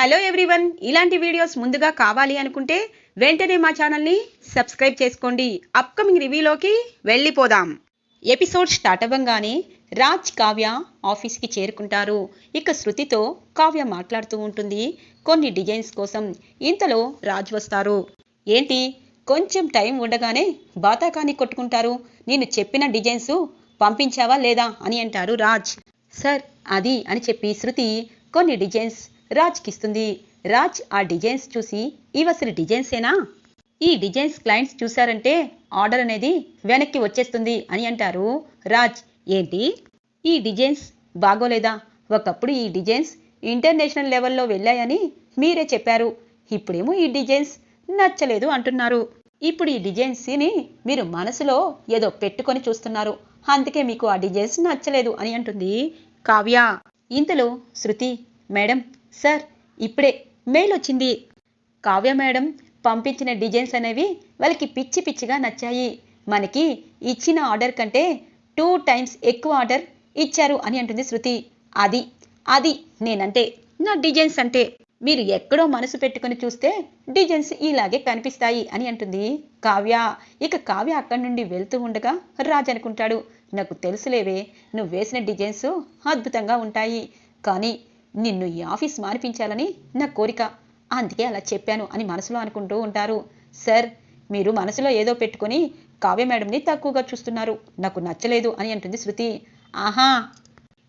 Hello everyone. ఇలాంటి videos ముందుగా కావాలి అనుకుంటే వెంటనే మా ఛానల్ని సబ్స్క్రైబ్ చేసుకోండి. అప్కమింగ్ రివ్యూలోకి వెళ్ళిపోదాం. ఎపిసోడ్ స్టార్ట్ అవ్వగానే రాజ్ కావ్య ఆఫీస్కి చేరుకుంటారు. ఇక శృతితో కావ్య మాట్లాడుతూ ఉంటుంది. కొన్ని డిజైన్స్ కోసం ఇంతలో రాజ్ వస్తారు. ఏంటి? కొంచెం టైం ఉండగానే బాతాకాని కొట్టుకుంటారు. నేను చెప్పిన డిజైన్స్ పంపించావా లేదా అని అంటారు రాజ్. సార్ అది అని చెప్పి శృతి కొన్ని డిజైన్స్ రాజ్కి ఇస్తుంది రాజ్ ఆ డిజైన్స్ చూసి ఇవి అసలు డిజైన్సేనా? ఈ డిజైన్స్ క్లయింట్స్ చూశారంటే ఆర్డర్ అనేది వెనక్కి వచ్చేస్తుంది అని అంటారు రాజ్. ఏంటి? ఈ డిజైన్స్ బాగోలేదా? ఒకప్పుడు ఈ డిజైన్స్ ఇంటర్నేషనల్ లెవెల్లో వెళ్ళాయని మీరే చెప్పారు. ఇప్పుడేమో ఈ డిజైన్స్ నచ్చలేదు అంటున్నారు. ఇప్పుడు ఈ డిజైన్స్ని మీరు మనసులో ఏదో పెట్టుకొని చూస్తున్నారు. అందుకే మీకు ఆ డిజైన్స్ నచ్చలేదు అని అంటుంది కావ్య. ఇంతలో శృతి మేడం సార్ ఇప్పుడే మెయిల్ వచ్చింది. కావ్య మేడం పంపించిన డిజైన్స్ అనేవి వాళ్ళకి పిచ్చి పిచ్చిగా నచ్చాయి. మనకి ఇచ్చిన ఆర్డర్ కంటే టూ టైమ్స్ ఎక్కువ ఆర్డర్ ఇచ్చారు అని అంటుంది శృతి. అది అది నేనంటే నా డిజైన్స్ అంటే. మీరు ఎక్కడో మనసు పెట్టుకొని చూస్తే డిజైన్స్ ఇలాగే కనిపిస్తాయి అని అంటుంది కావ్య. ఇక కావ్య అక్కడి నుండి వెళ్తూ ఉండగా రాజు అనుకుంటాడు నాకు తెలుసులేవే నువ్వు వేసిన డిజైన్స్ అద్భుతంగా ఉంటాయి. కానీ నిన్ను ఈ ఆఫీస్ మానిపించాలని నా కోరిక. అందుకే అలా చెప్పాను అని మనసులో అనుకుంటూ ఉంటారు. సార్ మీరు మనసులో ఏదో పెట్టుకొని కావ్య మేడంని తక్కువగా చూస్తున్నారు. నాకు నచ్చలేదు అని అంటుంది శృతి. ఆహా!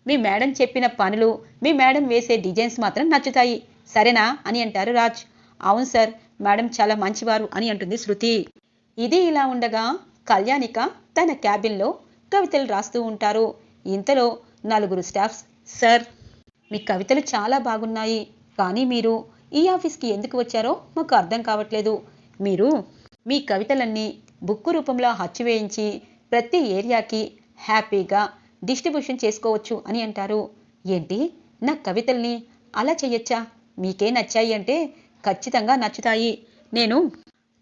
మీ మేడం చెప్పిన పనులు మీ మేడం వేసే డిజైన్స్ మాత్రం నచ్చుతాయి. సరేనా అని అంటారు రాజ్. అవును సార్ మేడం చాలా మంచివారు అని అంటుంది శృతి. ఇది ఇలా ఉండగా కళ్యాణిక తన క్యాబిన్లో కవితలు రాస్తూ ఉంటారు. ఇంతలో నలుగురు స్టాఫ్స్ సార్ మీ కవితలు చాలా బాగున్నాయి. కానీ మీరు ఈ ఆఫీస్కి ఎందుకు వచ్చారో మాకు అర్థం కావట్లేదు. మీరు మీ కవితలన్నీ బుక్కు రూపంలో హచ్చివేయించి ప్రతి ఏరియాకి హ్యాపీగా డిస్ట్రిబ్యూషన్ చేసుకోవచ్చు అని అంటారు. ఏంటి? నా కవితల్ని అలా చేయొచ్చా? మీకే నచ్చాయి అంటే ఖచ్చితంగా నచ్చుతాయి. నేను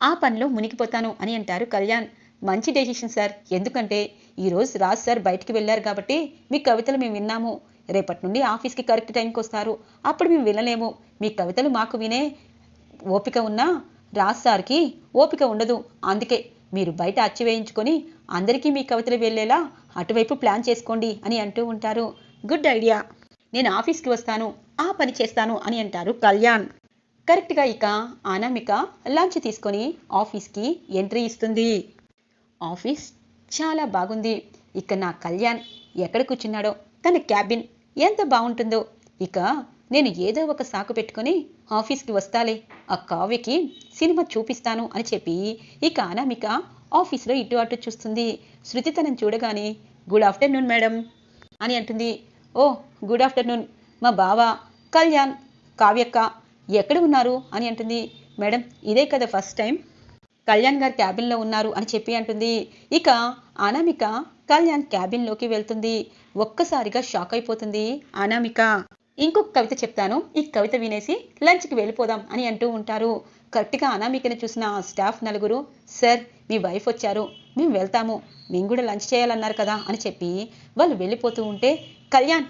ఆ పనిలో మునిగిపోతాను అని అంటారు కళ్యాణ్. మంచి డెసిషన్ సార్. ఎందుకంటే ఈరోజు రాజ్ సార్ బయటికి వెళ్ళారు కాబట్టి మీ కవితలు మేము విన్నాము. రేపటి నుండి ఆఫీస్కి కరెక్ట్ టైంకి వస్తారు. అప్పుడు మేము వినలేము. మీ కవితలు మాకు వినే ఓపిక ఉన్నా రాజ్ సార్కి ఓపిక ఉండదు. అందుకే మీరు బయట అచ్చి వేయించుకొని అందరికీ మీ కవితలు వెళ్ళేలా అటువైపు ప్లాన్ చేసుకోండి అని అంటూ ఉంటారు. Good idea. నేను ఆఫీస్కి వస్తాను. ఆ పని చేస్తాను అని అంటారు కళ్యాణ్. కరెక్ట్గా ఇక అనామిక లంచ్ తీసుకొని ఆఫీస్కి ఎంట్రీ ఇస్తుంది. ఆఫీస్ చాలా బాగుంది. ఇక నా కళ్యాణ్ ఎక్కడ కూర్చున్నాడో తన క్యాబిన్ ఎంత బాగుంటుందో. ఇక నేను ఏదో ఒక సాకు పెట్టుకొని ఆఫీస్కి వస్తాలే. ఆ కావ్యకి సినిమా చూపిస్తాను అని చెప్పి ఇక అనామిక ఆఫీస్లో ఇటు అటు చూస్తుంది. శృతి తనని చూడగానే గుడ్ ఆఫ్టర్నూన్ మేడం అని అంటుంది. Oh good afternoon. మా బావ కళ్యాణ్ కావ్యక్క ఎక్కడ ఉన్నారు? అని అంటుంది. మేడం ఇదే కదా ఫస్ట్ టైం కళ్యాణ్ గారు క్యాబిన్లో ఉన్నారు అని చెప్పి అంటుంది. ఇక అనామిక కళ్యాణ్ క్యాబిన్లోకి వెళ్తుంది. ఒక్కసారిగా షాక్ అయిపోతుంది అనామిక. ఇంకొక కవిత చెప్తాను. ఈ కవిత వినేసి లంచ్కి వెళ్ళిపోదాం అని అంటూ ఉంటారు. కరెక్ట్గా అనామికని చూసిన ఆ స్టాఫ్ నలుగురు సార్ మీ వైఫ్ వచ్చారు. మేము వెళ్తాము. మేము కూడా లంచ్ చేయాలన్నారు కదా అని చెప్పి వాళ్ళు వెళ్ళిపోతూ ఉంటే కళ్యాణ్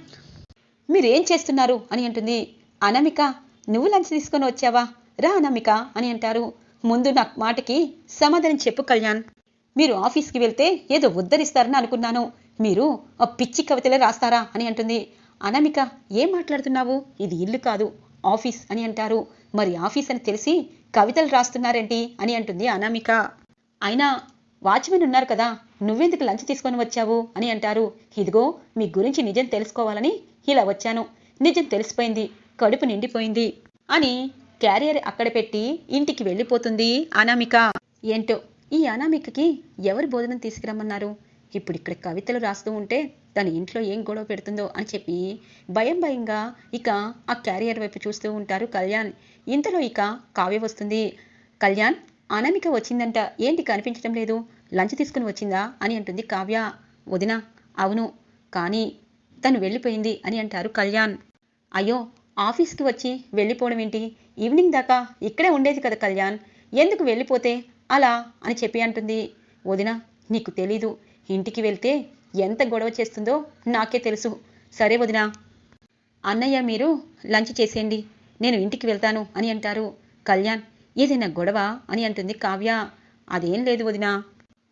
మీరేం చేస్తున్నారు? అని అంటుంది. అనామిక నువ్వు లంచ్ తీసుకొని వచ్చావా? రా అనామిక అని అంటారు. ముందు నా మాటకి సమాధానం చెప్పు కళ్యాణ్. మీరు ఆఫీస్కి వెళ్తే ఏదో ఉద్ధరిస్తారని అనుకున్నాను. మీరు ఆ పిచ్చి కవితలే రాస్తారా అని అంటుంది. అనామిక ఏం మాట్లాడుతున్నావు? ఇది ఇల్లు కాదు ఆఫీస్ అని అంటారు. మరి ఆఫీస్ అని తెలిసి కవితలు రాస్తున్నారేంటి అని అంటుంది అనామిక. అయినా వాచ్మెన్ ఉన్నారు కదా నువ్వెందుకు లంచ్ తీసుకొని వచ్చావు అని అంటారు. ఇదిగో మీ గురించి నిజం తెలుసుకోవాలని ఇలా వచ్చాను. నిజం తెలిసిపోయింది కడుపు నిండిపోయింది అని క్యారియర్ అక్కడ పెట్టి ఇంటికి వెళ్ళిపోతుంది అనామిక. ఏంటో? ఈ అనామికకి ఎవరు భోజనం తీసుకురమ్మన్నారు? ఇప్పుడు ఇక్కడ కవితలు రాస్తూ ఉంటే తన ఇంట్లో ఏం గొడవ పెడుతుందో అని చెప్పి భయం భయంగా ఇక ఆ క్యారియర్ వైపు చూస్తూ ఉంటారు కళ్యాణ్. ఇంతలో ఇక కావ్య వస్తుంది. కళ్యాణ్ అనామిక వచ్చిందంట. ఏంటి కనిపించడం లేదు? లంచ్ తీసుకుని వచ్చిందా అని అంటుంది కావ్య. వదిన అవును. కానీ తను వెళ్ళిపోయింది అని అంటారు కళ్యాణ్. అయ్యో ఆఫీస్కి వచ్చి వెళ్ళిపోవడం ఏంటి? ఈవినింగ్ దాకా ఇక్కడే ఉండేది కదా కళ్యాణ్. ఎందుకు వెళ్ళిపోతే? అలా అని చెప్పి అంటుంది. వదిన నీకు తెలీదు. ఇంటికి వెళ్తే ఎంత గొడవ చేస్తుందో నాకే తెలుసు. సరే వదిన. అన్నయ్య మీరు లంచ్ చేసేయండి. నేను ఇంటికి వెళ్తాను అని అంటారు. కళ్యాణ్ ఏదైనా గొడవ అని అంటుంది కావ్య. అదేం లేదు వదినా.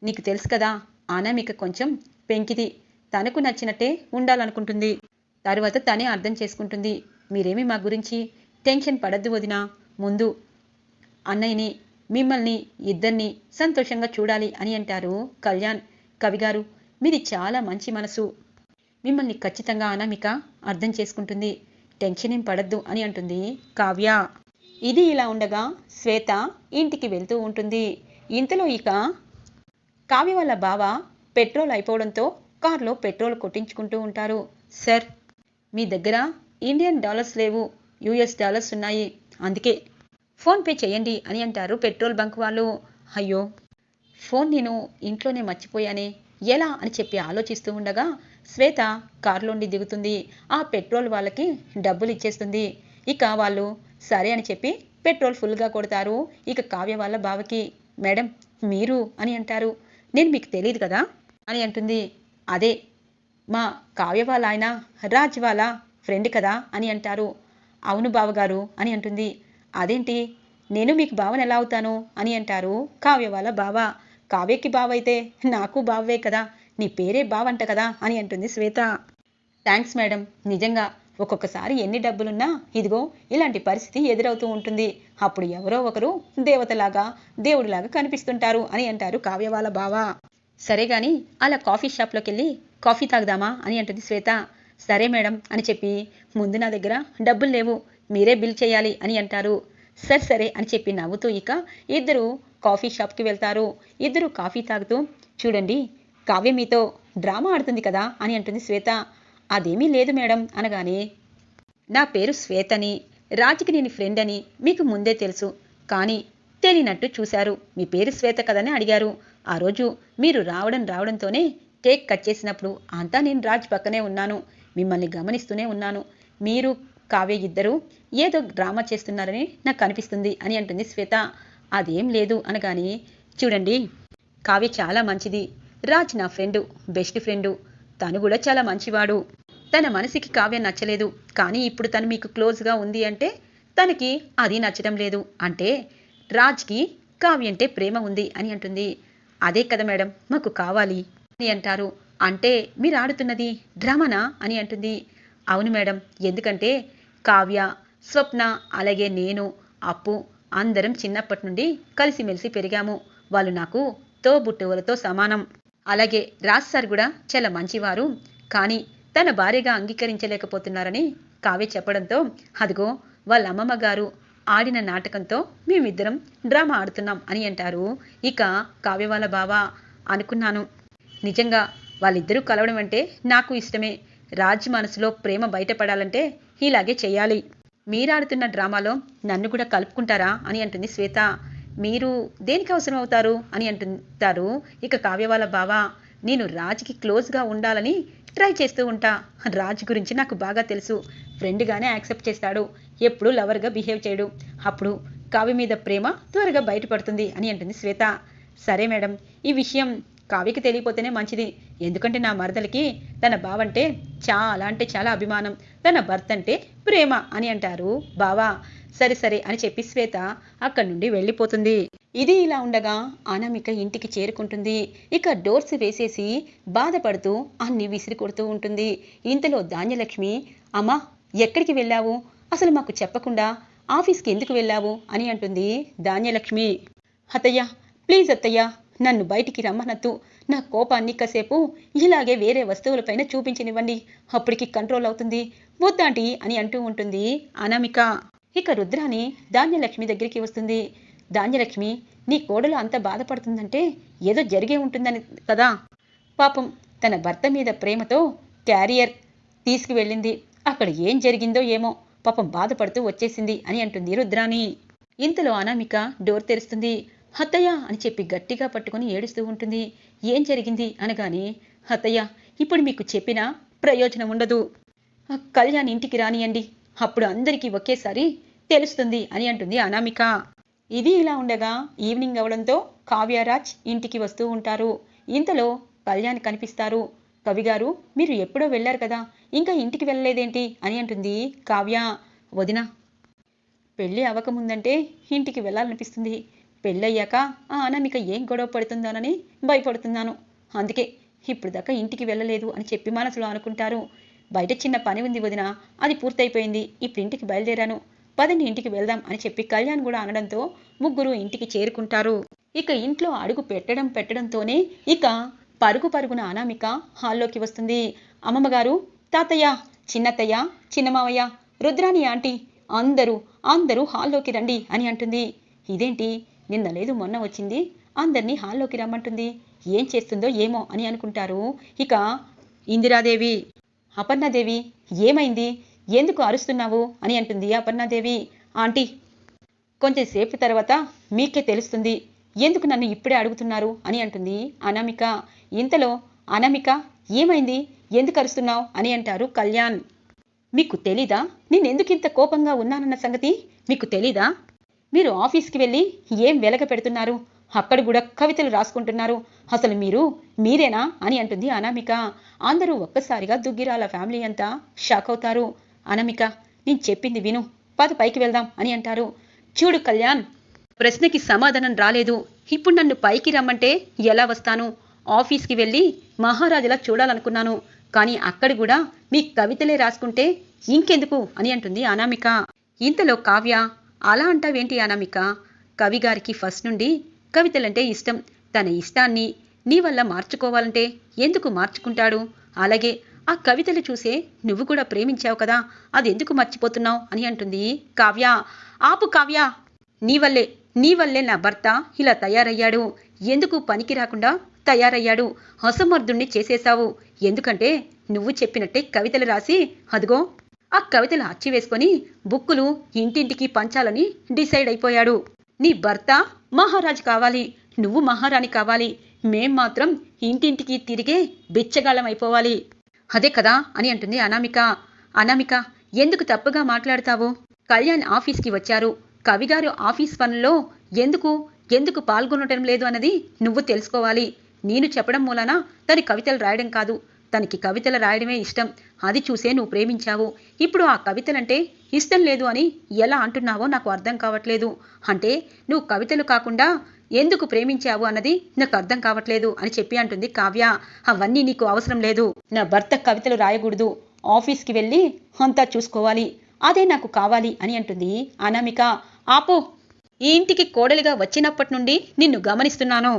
నీకు తెలుసు కదా అనామిక కొంచెం పెంకిది. తనకు నచ్చినట్టే ఉండాలనుకుంటుంది. తరువాత తనే అర్థం చేసుకుంటుంది. మీరేమి మా గురించి టెన్షన్ పడద్దు వదినా. ముందు అన్నయ్యని మిమ్మల్ని ఇద్దరిని సంతోషంగా చూడాలి అని అంటారు కళ్యాణ్. కవిగారు మీది చాలా మంచి మనసు. మిమ్మల్ని ఖచ్చితంగా అనామిక అర్థం చేసుకుంటుంది. టెన్షన్ ఏం పడద్దు అని అంటుంది కావ్య. ఇది ఇలా ఉండగా శ్వేత ఇంటికి వెళ్తూ ఉంటుంది. ఇంతలో ఇక కావ్య వాళ్ళ బావ పెట్రోల్ అయిపోవడంతో కారులో పెట్రోల్ కొట్టించుకుంటూ ఉంటారు. సార్ మీ దగ్గర ఇండియన్ డాలర్స్ లేవు యుఎస్ డాలర్స్ ఉన్నాయి. అందుకే ఫోన్పే చేయండి అని అంటారు పెట్రోల్ బంక్ వాళ్ళు. అయ్యో ఫోన్ నేను ఇంట్లోనే మర్చిపోయానే ఎలా అని చెప్పి ఆలోచిస్తూ ఉండగా శ్వేత కారులోండి దిగుతుంది. ఆ పెట్రోల్ వాళ్ళకి డబ్బులు ఇచ్చేస్తుంది. ఇక వాళ్ళు సరే అని చెప్పి పెట్రోల్ ఫుల్గా కొడతారు. ఇక కావ్య వాళ్ళ బావకి మేడం మీరు అని అంటారు. నేను మీకు తెలియదు కదా అని అంటుంది. అదే మా కావ్య వాళ్ళ ఆయన రాజ్ వాళ్ళ ఫ్రెండ్ కదా అని అంటారు. అవును బావగారు అని అంటుంది. అదేంటి? నేను మీకు బావని ఎలా అవుతాను? అని అంటారు కావ్య వాళ్ళ బావ. కావ్యకి బావ అయితే నాకు బావే కదా. నీ పేరే బావంట కదా అని అంటుంది శ్వేత. Thanks madam. నిజంగా ఒక్కొక్కసారి ఎన్ని డబ్బులున్నా ఇదిగో ఇలాంటి పరిస్థితి ఎదురవుతూ ఉంటుంది. అప్పుడు ఎవరో ఒకరు దేవతలాగా దేవుడిలాగా కనిపిస్తుంటారు అని అంటారు కావ్య వాళ్ళ బావ. సరే గాని అలా కాఫీ షాప్లోకి వెళ్ళి కాఫీ తాగుదామా అని అంటుంది శ్వేత. సరే మేడం అని చెప్పి ముందు నా దగ్గర డబ్బులు లేవు. మీరే బిల్ చేయాలి అని అంటారు. సరే సరే అని చెప్పి నవ్వుతూ ఇక ఇద్దరు కాఫీ షాప్కి వెళ్తారు. ఇద్దరు కాఫీ తాగుతూ చూడండి కావ్య మీతో డ్రామా ఆడుతుంది కదా అని అంటుంది శ్వేత. అదేమీ లేదు మేడం అనగానే నా పేరు శ్వేతని రాజుకి నేను ఫ్రెండ్ అని మీకు ముందే తెలుసు. కానీ తెలియనట్టు చూశారు. మీ పేరు శ్వేత కదని అడిగారు. ఆ రోజు మీరు రావడం రావడంతోనే కేక్ కట్ చేసినప్పుడు అంతా నేను రాజ్ పక్కనే ఉన్నాను. మిమ్మల్ని గమనిస్తూనే ఉన్నాను. మీరు కావ్య ఇద్దరు ఏదో డ్రామా చేస్తున్నారని నాకు కనిపిస్తుంది అని అంటుంది శ్వేత. అదేం లేదు అనగానే చూడండి కావ్య చాలా మంచిది. రాజ్ నా ఫ్రెండు బెస్ట్ ఫ్రెండు. తను కూడా చాలా మంచివాడు. తన మనసుకి కావ్య నచ్చలేదు. కానీ ఇప్పుడు తను మీకు క్లోజ్గా ఉంది అంటే తనకి అది నచ్చడం లేదు. అంటే రాజ్కి కావ్య అంటే ప్రేమ ఉంది అని అంటుంది. అదే కదా మేడం మాకు కావాలి అని అంటారు. అంటే మీరు ఆడుతున్నది డ్రామానా అని అంటుంది. అవును మేడం ఎందుకంటే కావ్య స్వప్న అలాగే నేను అప్పు అందరం చిన్నప్పటి నుండి కలిసిమెలిసి పెరిగాము. వాళ్ళు నాకు తోబుట్టువులతో సమానం. అలాగే రాజ్ సార్ కూడా చాలా మంచివారు. కానీ తన భార్యగా అంగీకరించలేకపోతున్నారని కావ్య చెప్పడంతో అదిగో వాళ్ళ అమ్మమ్మ గారు ఆడిన నాటకంతో మేమిద్దరం డ్రామా ఆడుతున్నాం అని అంటారు. ఇక కావ్య వాళ్ళ బావా అనుకున్నాను. నిజంగా వాళ్ళిద్దరూ కలవడం అంటే నాకు ఇష్టమే. రాజ్ మనసులో ప్రేమ బయటపడాలంటే ఇలాగే చేయాలి. మీరాడుతున్న డ్రామాలో నన్ను కూడా కలుపుకుంటారా అని అంటుంది శ్వేత. మీరు దేనికి అవసరం అవుతారు అని అంటుంటారు ఇక కావ్య వాళ్ళ బావా. నేను రాజ్కి క్లోజ్గా ఉండాలని ట్రై చేస్తూ ఉంటా. రాజ్ గురించి నాకు బాగా తెలుసు. ఫ్రెండ్గానే యాక్సెప్ట్ చేస్తాడు. ఎప్పుడూ లవర్గా బిహేవ్ చేయడు. అప్పుడు కావ్య మీద ప్రేమ త్వరగా బయటపడుతుంది అని అంటుంది శ్వేత. సరే మేడం ఈ విషయం కావ్యకి తెలియపోతేనే మంచిది. ఎందుకంటే నా మరదలికి తన బావంటే చాలా అంటే చాలా అభిమానం. తన భర్త అంటే ప్రేమ అని అంటారు. బావా సరే సరే అని చెప్పి శ్వేత అక్కడి నుండి వెళ్ళిపోతుంది. ఇది ఇలా ఉండగా అనామిక ఇంటికి చేరుకుంటుంది. ఇక డోర్స్ వేసేసి బాధపడుతూ అన్ని విసిరి కొడుతూ ఉంటుంది. ఇంతలో ధాన్యలక్ష్మి అమ్మా ఎక్కడికి వెళ్ళావు? అసలు మాకు చెప్పకుండా ఆఫీస్కి ఎందుకు వెళ్ళావు? అని అంటుంది ధాన్యలక్ష్మి. అత్తయ్య ప్లీజ్ అత్తయ్య నన్ను బయటికి రమ్మనద్దు. నా కోపాన్ని కాసేపు ఇలాగే వేరే వస్తువులపైన చూపించనివ్వండి. అప్పటికి కంట్రోల్ అవుతుంది. వద్దాంటి అని అంటూ ఉంటుంది అనామిక. ఇక రుద్రాని ధాన్యలక్ష్మి దగ్గరికి వస్తుంది. ధాన్యలక్ష్మి నీ కోడలు అంత బాధపడుతుందంటే ఏదో జరిగే ఉంటుందని కదా. పాపం తన భర్త మీద ప్రేమతో క్యారియర్ తీసుకువెళ్ళింది. అక్కడ ఏం జరిగిందో ఏమో పాపం బాధపడుతూ వచ్చేసింది అని అంటుంది రుద్రాని ఇంతలో అనామిక డోర్ తెరుస్తుంది. హత్తయ్య అని చెప్పి గట్టిగా పట్టుకొని ఏడుస్తూ ఉంటుంది. ఏం జరిగింది? అనగానే హత్తయ్య ఇప్పుడు మీకు చెప్పినా ప్రయోజనం ఉండదు. కళ్యాణ్ ఇంటికి రానియండి. అప్పుడు అందరికీ ఒకేసారి తెలుస్తుంది అని అంటుంది అనామిక. ఇది ఇలా ఉండగా ఈవినింగ్ అవడంతో కావ్యరాజ్ ఇంటికి వస్తూ ఉంటారు. ఇంతలో కళ్యాణ్ కనిపిస్తారు. కవిగారు మీరు ఎప్పుడో వెళ్ళారు కదా? ఇంకా ఇంటికి వెళ్ళలేదేంటి? అని అంటుంది కావ్య. వదిన పెళ్ళి అవ్వకముందంటే ఇంటికి వెళ్ళాలనిపిస్తుంది. పెళ్ళయ్యాక ఆ అనామిక ఏం గొడవ పడుతుందోనని భయపడుతున్నాను. అందుకే ఇప్పుడు దాకా ఇంటికి వెళ్ళలేదు అని చెప్పి మనసులో అనుకుంటారు. బయట చిన్న పని ఉంది వదిన అది పూర్తయిపోయింది. ఇప్పుడు ఇంటికి బయలుదేరాను. పదండి ఇంటికి వెళ్దాం అని చెప్పి కళ్యాణ్ కూడా అనడంతో ముగ్గురు ఇంటికి చేరుకుంటారు. ఇక ఇంట్లో అడుగు పెట్టడం పెట్టడంతోనే ఇక పరుగు పరుగున అనామిక హాల్లోకి వస్తుంది. అమ్మమ్మగారు తాతయ్య చిన్నత్తయ్య చిన్నమావయ్య రుద్రాని ఆంటీ అందరూ అందరూ హాల్లోకి రండి అని అంటుంది. ఇదేంటి? నిన్న లేదు మొన్న వచ్చింది. అందరినీ హాల్లోకి రమ్మంటుంది. ఏం చేస్తుందో ఏమో అని అనుకుంటారు. ఇక ఇందిరాదేవి అపర్ణాదేవి ఏమైంది? ఎందుకు అరుస్తున్నావు? అని అంటుంది అపర్ణాదేవి. ఆంటీ కొంచెంసేపు తర్వాత మీకే తెలుస్తుంది. ఎందుకు నన్ను ఇప్పుడే అడుగుతున్నారు? అని అంటుంది అనామిక. ఇంతలో అనామిక ఏమైంది? ఎందుకు అరుస్తున్నావు? అని అంటారు కళ్యాణ్. మీకు తెలీదా? నేనెందుకు ఇంత కోపంగా ఉన్నానన్న సంగతి? మీకు తెలీదా? మీరు ఆఫీస్కి వెళ్ళి ఏం వెలగ పెడుతున్నారు? అక్కడ కూడా కవితలు రాసుకుంటున్నారు. అసలు మీరు మీరేనా అని అంటుంది అనామిక. అందరూ ఒక్కసారిగా దుగ్గిరాల ఫ్యామిలీ అంతా షాక్ అవుతారు. అనామిక నేను చెప్పింది విను. పద పైకి వెళ్దాం అని అంటారు. చూడు కళ్యాణ్ ప్రశ్నకి సమాధానం రాలేదు. ఇప్పుడు నన్ను పైకి రమ్మంటే ఎలా వస్తాను? ఆఫీస్కి వెళ్ళి మహారాజులా చూడాలనుకున్నాను. కానీ అక్కడ కూడా మీ కవితలే రాసుకుంటే ఇంకెందుకు అని అంటుంది అనామిక. ఇంతలో కావ్య అలా అంటావేంటి అనామిక? కవిగారికి ఫస్ట్ నుండి కవితలంటే ఇష్టం. తన ఇష్టాన్ని నీ వల్ల మార్చుకోవాలంటే ఎందుకు మార్చుకుంటాడు? అలాగే ఆ కవితలు చూసే నువ్వు కూడా ప్రేమించావు కదా అది ఎందుకు మర్చిపోతున్నావు అని అంటుంది కావ్య. ఆపు కావ్య! నీ వల్లే నీ వల్లే నా భర్త ఇలా తయారయ్యాడు. ఎందుకు పనికి రాకుండా తయారయ్యాడు? అసమర్థుణ్ణి చేసేశావు. ఎందుకంటే నువ్వు చెప్పినట్టే కవితలు రాసి అదిగో ఆ కవితలు అచ్చి వేసుకొని బుక్కులు ఇంటింటికి పంచాలని డిసైడ్ అయిపోయాడు. నీ భర్త మహారాజు కావాలి నువ్వు మహారాణి కావాలి మేం మాత్రం ఇంటింటికి తిరిగే బిచ్చగాళ్ళం అయిపోవాలి. అదే కదా అని అంటుంది అనామిక. అనామిక ఎందుకు తప్పుగా మాట్లాడతావు? కళ్యాణ్ ఆఫీస్కి వచ్చారు. కవిగారు ఆఫీస్ పనుల్లో ఎందుకు ఎందుకు పాల్గొనటం లేదు అన్నది నువ్వు తెలుసుకోవాలి. నేను చెప్పడం మూలాన తన కవితలు రాయడం కాదు. తనకి కవితలు రాయడమే ఇష్టం. అది చూసే నువ్వు ప్రేమించావు. ఇప్పుడు ఆ కవితలంటే ఇష్టం లేదు అని ఎలా అంటున్నావో నాకు అర్థం కావట్లేదు. అంటే నువ్వు కవితలు కాకుండా ఎందుకు ప్రేమించావు అన్నది నాకు అర్థం కావట్లేదు అని చెప్పి అంటుంది కావ్య. అవన్నీ నీకు అవసరం లేదు. నా భర్త కవితలు రాయకూడదు. ఆఫీస్కి వెళ్ళి అంతా చూసుకోవాలి. అదే నాకు కావాలి అని అంటుంది అనామిక. ఆపు. ఈ ఇంటికి కోడలిగా వచ్చినప్పటి నుండి నిన్ను గమనిస్తున్నాను.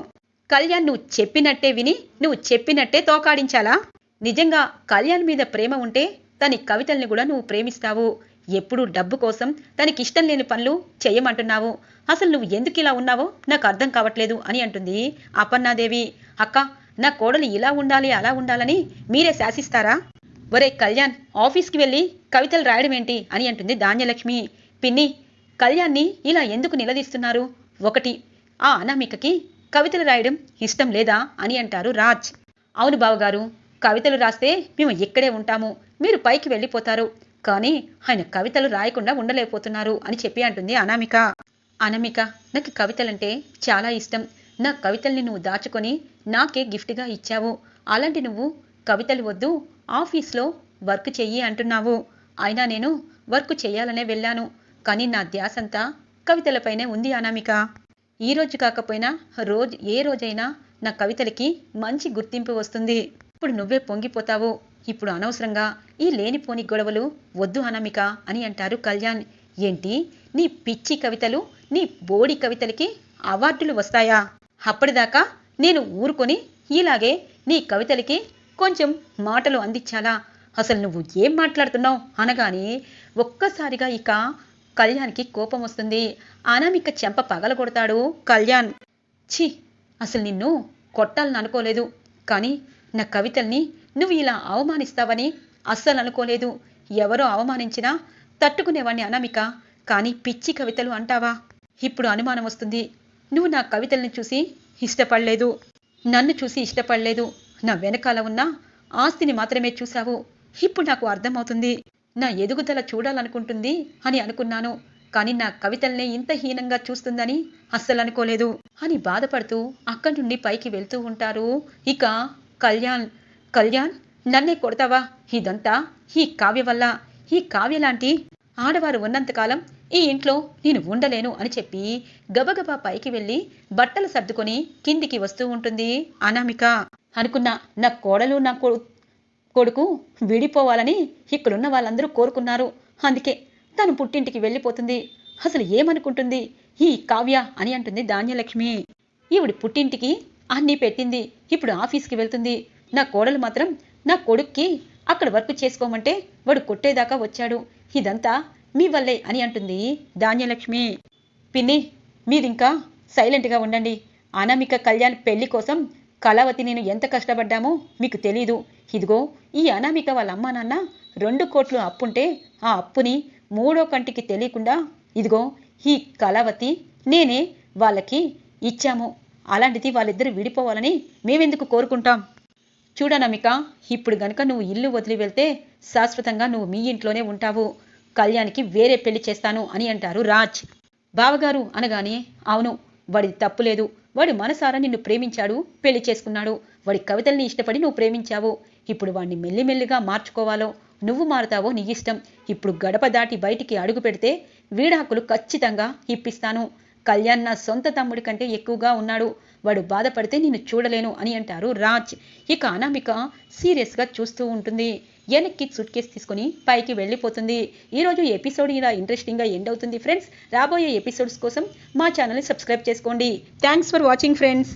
కళ్యాణ్ నువ్వు చెప్పినట్టే విని నువ్వు చెప్పినట్టే తోకాడించాలా? నిజంగా కళ్యాణ్ మీద ప్రేమ ఉంటే తని కవితల్ని కూడా నువ్వు ప్రేమిస్తావు. ఎప్పుడు డబ్బు కోసం తనకి ఇష్టం లేని పనులు చేయమంటున్నావు. అసలు నువ్వు ఎందుకు ఇలా ఉన్నావో నాకు అర్థం కావట్లేదు అని అంటుంది అపర్ణాదేవి. అక్క నా కోడలు ఇలా ఉండాలి అలా ఉండాలని మీరే శాసిస్తారా? ఒరే కళ్యాణ్ ఆఫీస్కి వెళ్ళి కవితలు రాయడం ఏంటి? అని అంటుంది ధాన్యలక్ష్మి. పిన్ని కళ్యాణ్ని ఇలా ఎందుకు నిలదీస్తున్నారు? ఒకటి ఆ అనామికకి కవితలు రాయడం ఇష్టం లేదా అని అంటారు రాజ్. అవును బావగారు కవితలు రాస్తే మేము ఇక్కడే ఉంటాము. మీరు పైకి వెళ్ళిపోతారు. కానీ ఆయన కవితలు రాయకుండా ఉండలేకపోతున్నారు అని చెప్పి అంటుంది అనామిక. అనామిక నాకు కవితలంటే చాలా ఇష్టం. నా కవితల్ని నువ్వు దాచుకొని నాకే గిఫ్ట్గా ఇచ్చావు. అలాంటి నువ్వు కవితలు వద్దు. ఆఫీస్లో వర్క్ చెయ్యి అంటున్నావు. అయినా నేను వర్క్ చేయాలనే వెళ్ళాను. కానీ నా ధ్యాసంతా కవితలపైనే ఉంది అనామిక. ఈరోజు కాకపోయినా రోజు ఏ రోజైనా నా కవితలకి మంచి గుర్తింపు వస్తుంది. ఇప్పుడు నువ్వే పొంగిపోతావు? ఇప్పుడు అనవసరంగా ఈ లేనిపోని గొడవలు వద్దు అనామిక అని అంటారు కళ్యాణ్. ఏంటి? నీ పిచ్చి కవితలు నీ బోడి కవితలకి అవార్డులు వస్తాయా? అప్పటిదాకా నేను ఊరుకొని ఇలాగే నీ కవితలకి కొంచెం మాటలు అందించాలా? అసలు నువ్వు ఏం మాట్లాడుతున్నావు? అనగానే ఒక్కసారిగా ఇక కళ్యాణ్కి కోపం వస్తుంది. అనామిక చెంప పగలగొడతాడు కళ్యాణ్. ఛీ! అసలు నిన్ను కొట్టాలని అనుకోలేదు. కానీ నా కవితల్ని నువ్వు ఇలా అవమానిస్తావని అస్సలు అనుకోలేదు. ఎవరో అవమానించినా తట్టుకునేవాణ్ణి అనామిక. కానీ పిచ్చి కవితలు అంటావా? ఇప్పుడు అనుమానం వస్తుంది. నువ్వు నా కవితల్ని చూసి ఇష్టపడలేదు. నన్ను చూసి ఇష్టపడలేదు. నా వెనకాల ఉన్న ఆస్తిని మాత్రమే చూశావు. ఇప్పుడు నాకు అర్థమవుతుంది. నా ఎదుగుదల చూడాలనుకుంటుంది అని అనుకున్నాను. కానీ నా కవితల్ని ఇంత హీనంగా చూస్తుందని అస్సలు అనుకోలేదు. అని బాధపడుతూ అక్కడి నుండి పైకి వెళ్తూ ఉంటారు. ఇక కళ్యాణ్ కళ్యాణ్ నన్నే కొడతావా? ఇదంతా ఈ కావ్య వల్ల. ఈ కావ్య లాంటి ఆడవారు ఉన్నంతకాలం ఈ ఇంట్లో నేను ఉండలేను అని చెప్పి గబగబా పైకి వెళ్ళి బట్టలు సర్దుకొని కిందికి వస్తూ ఉంటుంది. అనామిక అనుకున్నా నా కోడలు నా కొడుకు విడిపోవాలని ఇక్కడున్న వాళ్ళందరూ కోరుకున్నారు. అందుకే తను పుట్టింటికి వెళ్ళిపోతుంది. అసలు ఏమనుకుంటుంది? ఈ కావ్య అని అంటుంది ధాన్యలక్ష్మి. ఈవిడి పుట్టింటికి అన్నీ పెట్టింది. ఇప్పుడు ఆఫీస్కి వెళ్తుంది. నా కోడలు మాత్రం నా కొడుక్కి అక్కడ వర్క్ చేసుకోమంటే వాడు కొట్టేదాకా వచ్చాడు. ఇదంతా మీ వల్లే అని అంటుంది ధాన్యలక్ష్మి. పిన్ని మీరింకా సైలెంట్గా ఉండండి. అనామిక కళ్యాణ్ పెళ్ళి కోసం కళావతి నేను ఎంత కష్టపడ్డామో మీకు తెలీదు. ఇదిగో ఈ అనామిక వాళ్ళ అమ్మా నాన్న రెండు కోట్లు అప్పుంటే ఆ అప్పుని మూడో కంటికి తెలియకుండా ఇదిగో ఈ కళావతి నేనే వాళ్ళకి ఇచ్చాము. అలాంటిది వాళ్ళిద్దరూ విడిపోవాలని మేమెందుకు కోరుకుంటాం? చూడనమిక ఇప్పుడు గనుక నువ్వు ఇల్లు వదిలి వెళ్తే శాశ్వతంగా నువ్వు మీ ఇంట్లోనే ఉంటావు. కళ్యాణ్కి వేరే పెళ్ళి చేస్తాను అని అంటారు రాజ్. బావగారు అనగానే అవును వాడిది తప్పు లేదు. వాడి మనసారా నిన్ను ప్రేమించాడు పెళ్ళి చేసుకున్నాడు. వాడి కవితల్ని ఇష్టపడి నువ్వు ప్రేమించావు. ఇప్పుడు వాడిని మెల్లిమెల్లిగా మార్చుకోవాలో నువ్వు మారుతావో నీ ఇష్టం. ఇప్పుడు గడప దాటి బయటికి అడుగు పెడితే వీడాకులు ఖచ్చితంగా ఇప్పిస్తాను. కళ్యాణ్ నా సొంత తమ్ముడి కంటే ఎక్కువగా ఉన్నాడు. వాడు బాధపడితే నేను చూడలేను అని అంటారు రాజ్. ఇక అనామిక సీరియస్గా చూస్తూ ఉంటుంది. వెనక్కి సూట్ కేస్ తీసుకొని పైకి వెళ్ళిపోతుంది. ఈరోజు ఎపిసోడ్ ఇలా ఇంట్రెస్టింగ్గా ఎండ్ అవుతుంది ఫ్రెండ్స్. రాబోయే ఎపిసోడ్స్ కోసం మా ఛానల్ని సబ్స్క్రైబ్ చేసుకోండి. Thanks for watching friends.